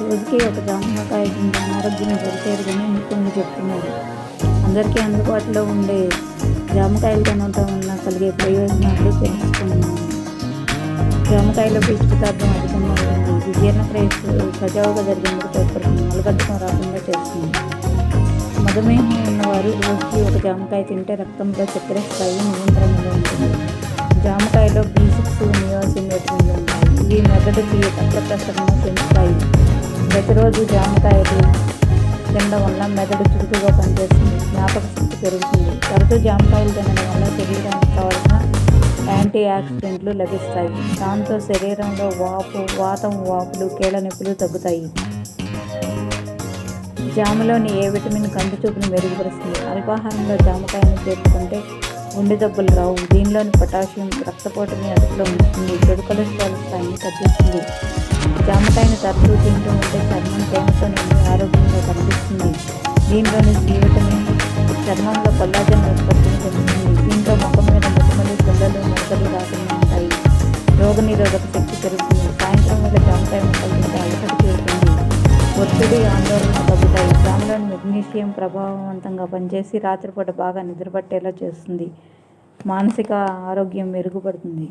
రోజుకి ఒక జామకాయ తింటే అనారోగ్యం జరిగేదని నిపుణులు చెప్తున్నారు. అందరికీ అందుబాటులో ఉండే జామకాయలు తినడం వల్ల కలిగే ప్రయోజనాలు తెలుసుకున్నాము జామకాయలో పీచు పదార్థం అధికంగా ఉంటుంది ఇది జీర్ణ ప్రక్రియ సజావుగా జరిగేందుకు తోడ్పడుతుంది మలబద్ధకం రాకుండా చేస్తుంది. మధుమేహం ఉన్నవారు రోజుకి ఒక జామకాయ తింటే రక్తంలో చక్కెర స్థాయి నియంత్రణలో ఉంటుంది. జామకాయలో బి సిక్స్ నియోసిన్ విటమిన్లు ఉంటాయి ఇవి మెదడుకి రక్త ప్రసరణ పెంచుతాయి. ప్రతిరోజు జామకాయలు తినడం వల్ల మెదడు చురుకుగా పనిచేస్తుంది జ్ఞాపక శక్తి పెరుగుతుంది. తరచూ జామకాయలు తినడం వల్ల శరీరానికి కావాల్సిన యాంటీ ఆక్సిడెంట్లు లభిస్తాయి. దాంతో శరీరంలో వాపు వాతం వాపులు కీళ్ళ నొప్పులు తగ్గుతాయి. జామలోని ఏ విటమిన్ కంటి చూపును మెరుగుపరుస్తుంది? అల్పాహారంలో జామకాయను చేర్చుకుంటే గుండె దెబ్బలు రావు. దీనిలోని పొటాషియం రక్తపోటుని అదుపులో ఉంచుతుంది. చెడు కొలెస్ట్రాల్ స్థాయిని తగ్గిస్తుంది. జామకాయను తరచూ తింటూ ఉంటే చర్మం తేమతో నిండి ఆరోగ్యంగా కనిపిస్తుంది. దీనిలోని సి చర్మంలో కొల్లాజన్ ఉత్పత్తిని పెంచుతుంది దీంతో ముఖం మీద మొటిమలు పిల్లలు మొక్కలు రాకుండా ఉంటాయి. రోగనిరోధక శక్తి పెరుగుతుంది. సాయంత్రం వల్ల జామకాయ మొక్కలు తింటే అలసట ఒత్తిడి ఆందోళన తగ్గుతాయి. జామలోని మెగ్నీషియం ప్రభావవంతంగా పనిచేసి రాత్రిపూట బాగా నిద్రపట్టేలా చేస్తుంది. మానసిక ఆరోగ్యం మెరుగుపడుతుంది.